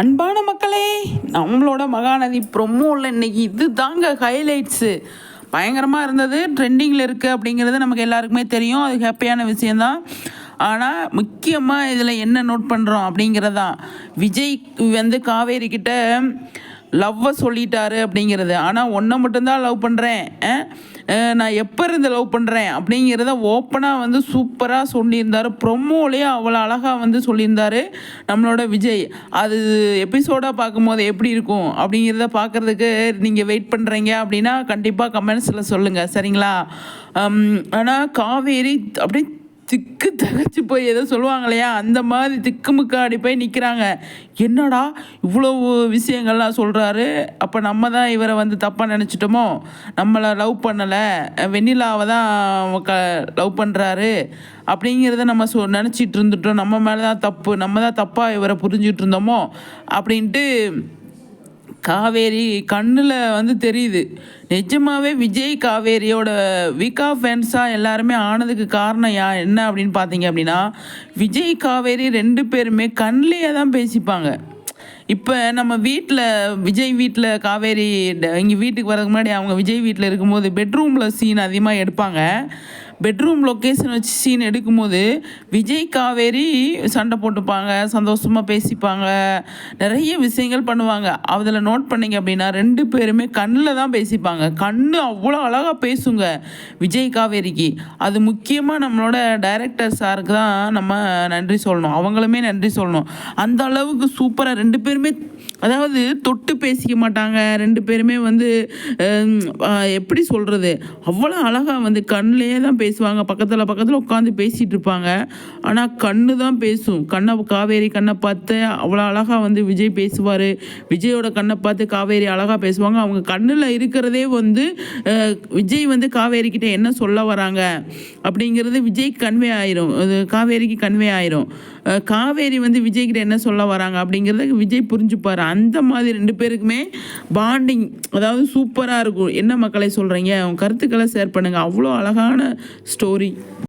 அன்பான மக்களே நம்மளோட மகாநதி ப்ரொமோவில் இன்னைக்கு இது தாங்க ஹைலைட்ஸு பயங்கரமாக இருந்தது ட்ரெண்டிங்கில் இருக்குது அப்படிங்கிறது நமக்கு எல்லாருக்குமே தெரியும். அது ஹாப்பியான விஷயந்தான் ஆனால் முக்கியமாக இதில் என்ன நோட் பண்ணுறோம் அப்படிங்கிறதான் விஜய் வந்து காவேரி கிட்ட லவ்வை சொல்லிட்டாரு அப்படிங்கிறது. ஆனால் ஒன்றை மட்டும்தான் லவ் பண்ணுறேன் நான் எப்போ இருந்து லவ் பண்ணுறேன் அப்படிங்கிறத ஓப்பனாக வந்து சூப்பராக சொல்லியிருந்தார். ப்ரொமோலேயே அவ்வளோ அழகாக வந்து சொல்லியிருந்தாரு நம்மளோட விஜய். அது எபிசோடாக பார்க்கும்போது எப்படி இருக்கும் அப்படிங்கிறத பார்க்குறதுக்கு நீங்கள் வெயிட் பண்ணுறீங்க அப்படின்னா கண்டிப்பாக கமெண்ட்ஸில் சொல்லுங்கள் சரிங்களா? ஆனால் காவேரி அப்படியே திக்கு தகச்சு போய் ஏதோ சொல்லுவாங்க இல்லையா அந்த மாதிரி திக்குமுக்காடி போய் நிற்கிறாங்க என்னடா இவ்வளோ விஷயங்கள்லாம் சொல்கிறாரு அப்போ நம்ம தான் இவரை வந்து தப்பாக நினச்சிட்டோமோ? நம்மளை லவ் பண்ணலை. வெண்ணிலாவை தான் க லவ் பண்ணுறாரு அப்படிங்கிறத நம்ம சொ நினச்சிட்டு இருந்துட்டோம். நம்ம மேலே தான் தப்பு. நம்ம தான் தப்பாக இவரை புரிஞ்சிட்டு இருந்தோமோ? அப்படின்ட்டு காவேரி கண்ணில் வந்து தெரியுது. நிஜமாகவே விஜய் காவேரியோட விகா ஃபேன்ஸாக எல்லாருமே ஆனதுக்கு காரணம் யா என்ன அப்படின்னு பார்த்தீங்க அப்படின்னா விஜய் காவேரி ரெண்டு பேருமே கண்ணிலேயே தான் பேசிப்பாங்க. இப்போ நம்ம வீட்டில் விஜய் வீட்டில் காவேரி இங்கே வீட்டுக்கு வரதுக்கு முன்னாடி அவங்க விஜய் வீட்டில் இருக்கும்போது பெட்ரூமில் சீன் அதிகமாக எடுப்பாங்க. பெட்ரூம் லொக்கேஷன் வச்சு சீன் எடுக்கும்போது விஜய் காவேரி சண்டை போட்டுப்பாங்க சந்தோஷமாக பேசிப்பாங்க நிறைய விஷயங்கள் பண்ணுவாங்க. அதில் நோட் பண்ணிங்க அப்படின்னா ரெண்டு பேருமே கண்ணில் தான் பேசிப்பாங்க. கண் அவ்வளோ அழகாக பேசுங்க விஜய் காவேரிக்கு. அது முக்கியமாக நம்மளோட டைரக்டர் சாருக்கு தான் நம்ம நன்றி சொல்லணும். அவங்களுமே நன்றி சொல்லணும். அந்த அளவுக்கு சூப்பராக ரெண்டு பேருமே அதாவது தொட்டு பேசிக்க மாட்டாங்க. ரெண்டு பேருமே வந்து எப்படி சொல்கிறது அவ்வளோ அழகாக வந்து கண்ணிலே தான் பேசுவாங்க. பக்கத்தில் பக்கத்தில் உட்காந்து பேசிகிட்டு இருப்பாங்க ஆனால் கண்ணு தான் பேசும். கண்ணை காவேரி கண்ணை பார்த்து அவ்வளோ அழகாக வந்து விஜய் பேசுவார். விஜயோட கண்ணை பார்த்து காவேரி அழகாக பேசுவாங்க. அவங்க கண்ணில் இருக்கிறதே வந்து விஜய் வந்து காவேரிக்கிட்ட என்ன சொல்ல வராங்க அப்படிங்கிறது விஜய் கன்வே ஆயிரும். அது காவேரிக்கு கன்வே ஆயிரும். காவேரி வந்து விஜய்கிட்ட என்ன சொல்ல வராங்க அப்படிங்கிறத விஜய் புரிஞ்சுப்பார். அந்த மாதிரி ரெண்டு பேருக்குமே பாண்டிங் அதாவது சூப்பராக இருக்கும். என்ன மக்களை சொல்கிறீங்க அவங்க கருத்துக்களை ஷேர் பண்ணுங்கள் அவ்வளோ அழகான story.